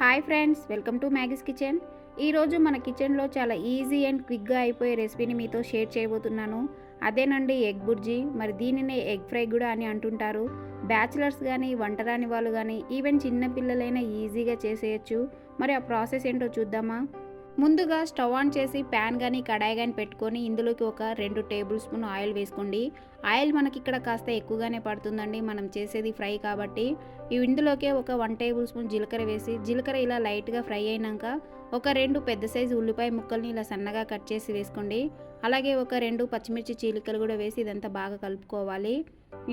Hi friends welcome to Maggie's kitchen. ఈరోజు మన కిచెన్లో చాలా ఈజీ అండ్ క్విక్గా అయిపోయే రెసిపీని మీతో షేర్ చేయబోతున్నాను. అదేనండి ఎగ్ బుర్జీ. మరి దీనినే ఎగ్ ఫ్రై కూడా అని అంటుంటారు. బ్యాచిలర్స్ కానీ వంటరాని వాళ్ళు కానీ ఈవెన్ చిన్న పిల్లలైనా ఈజీగా చేసేయచ్చు. మరి ఆ ప్రాసెస్ ఏంటో చూద్దామా? ముందుగా స్టవ్ ఆన్ చేసి ప్యాన్ కానీ కడాయి కానీ పెట్టుకొని ఇందులోకి ఒక రెండు టేబుల్ స్పూన్ ఆయిల్ వేసుకోండి. ఆయిల్ మనకి ఇక్కడ కాస్త ఎక్కువగానే పడుతుందండి. మనం చేసేది ఫ్రై కాబట్టి ఇందులోకే ఒక వన్ టేబుల్ స్పూన్ జీలకర్ర వేసి జీలకర్ర ఇలా లైట్గా ఫ్రై అయినాక ఒక రెండు పెద్ద సైజు ఉల్లిపాయ ముక్కల్ని ఇలా సన్నగా కట్ చేసి వేసుకోండి. అలాగే ఒక రెండు పచ్చిమిర్చి చీలికలు కూడా వేసి ఇదంతా బాగా కలుపుకోవాలి.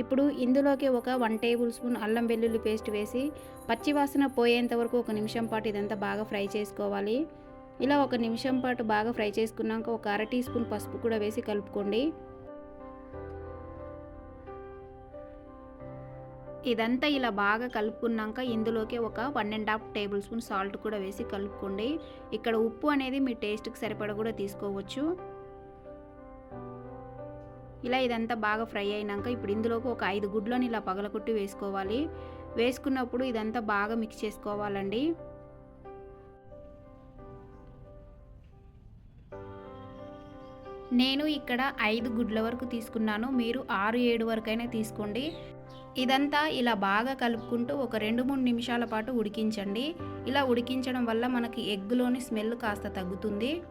ఇప్పుడు ఇందులోకి ఒక వన్ టేబుల్ స్పూన్ అల్లం వెల్లుల్లి పేస్ట్ వేసి పచ్చివాసన పోయేంత వరకు ఒక నిమిషం పాటు ఇదంతా బాగా ఫ్రై చేసుకోవాలి. ఇలా ఒక నిమిషం పాటు బాగా ఫ్రై చేసుకున్నాక ఒక అర టీ స్పూన్ పసుపు కూడా వేసి కలుపుకోండి. ఇదంతా ఇలా బాగా కలుపుకున్నాక ఇందులోకి ఒక one and half tablespoon salt కూడా వేసి కలుపుకోండి. ఇక్కడ ఉప్పు అనేది మీ టేస్ట్కి సరిపడ కూడా తీసుకోవచ్చు. ఇలా ఇదంతా బాగా ఫ్రై అయినాక ఇప్పుడు ఇందులోకి ఒక ఐదు గుడ్లను ఇలా పగలకొట్టి వేసుకోవాలి. వేసుకున్నప్పుడు ఇదంతా బాగా మిక్స్ చేసుకోవాలండి. నేను ఇక్కడ ఐదు గుడ్ల వరకు తీసుకున్నాను. మీరు ఆరు ఏడు వరకైనా తీసుకోండి. ఇదంతా ఇలా బాగా కలుపుకుంటూ ఒక రెండు మూడు నిమిషాల పాటు ఉడికించండి. ఇలా ఉడికించడం వల్ల మనకి ఎగ్గులోని స్మెల్ కాస్త తగ్గుతుంది.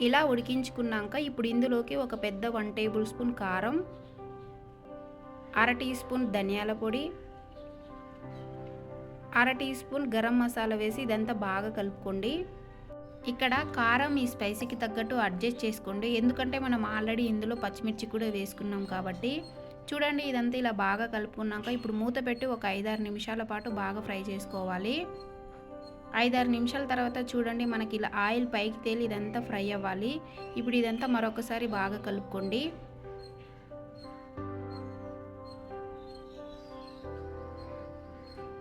ఇలా ఉడికించుకున్నాక ఇప్పుడు ఇందులోకి ఒక పెద్ద వన్ టేబుల్ స్పూన్ కారం అర టీ స్పూన్ ధనియాల పొడి అర టీ స్పూన్ గరం మసాలా వేసి ఇదంతా బాగా కలుపుకోండి. ఇక్కడ కారం ఈ స్పైసీకి తగ్గట్టు అడ్జస్ట్ చేసుకోండి. ఎందుకంటే మనం ఆల్రెడీ ఇందులో పచ్చిమిర్చి కూడా వేసుకున్నాం కాబట్టి. చూడండి ఇదంతా ఇలా బాగా కలుపుకున్నాక ఇప్పుడు మూత పెట్టి ఒక ఐదారు నిమిషాల పాటు బాగా ఫ్రై చేసుకోవాలి. ఐదారు నిమిషాల తర్వాత చూడండి మనకి ఇలా ఆయిల్ పైకి తేలి ఇదంతా ఫ్రై అవ్వాలి. ఇప్పుడు ఇదంతా మరొకసారి బాగా కలుపుకోండి.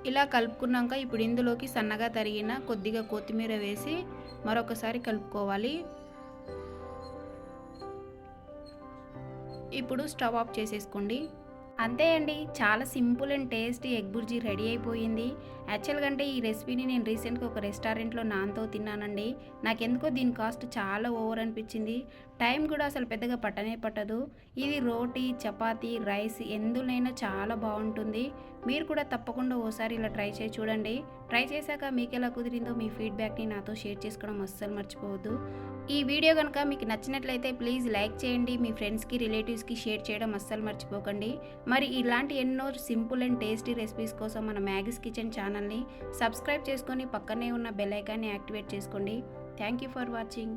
ఇలా కలుపుకున్నాక ఇప్పుడు ఇందులోకి సన్నగా తరిగిన కొద్దిగా కొత్తిమీర వేసి మరొకసారి కలుపుకోవాలి. ఇప్పుడు స్టవ్ ఆఫ్ చేసేసుకోండి. అంతే అండి. చాలా simple and tasty egg bhurji ready అయిపోయింది. యాక్చువల్గా అంటే ఈ రెసిపీని నేను రీసెంట్గా ఒక రెస్టారెంట్లో నాన్తో తిన్నానండి. నాకెందుకో దీని కాస్ట్ చాలా ఓవర్ అనిపించింది. టైం కూడా అసలు పెద్దగా పట్టనే పట్టదు. ఇది రోటీ చపాతీ రైస్ ఎందులోనైనా చాలా బాగుంటుంది. మీరు కూడా తప్పకుండా ఓసారి ఇలా ట్రై చేసి చూడండి. ట్రై చేశాక మీకు ఎలా కుదిరిందో మీ ఫీడ్బ్యాక్ని నాతో షేర్ చేసుకోవడం అస్సలు మర్చిపోవద్దు. ఈ వీడియో కనుక మీకు నచ్చినట్లయితే ప్లీజ్ లైక్ చేయండి మీ ఫ్రెండ్స్కి రిలేటివ్స్కి షేర్ చేయడం అస్సలు మర్చిపోకండి. మరి ఇలాంటి ఎన్నో సింపుల్ అండ్ టేస్టీ రెసిపీస్ కోసం మన మ్యాగీస్ కిచెన్ ఛానల్ని సబ్స్క్రైబ్ చేసుకొని పక్కనే ఉన్న బెల్ ఐకాన్ని యాక్టివేట్ చేసుకోండి. Thank you for watching.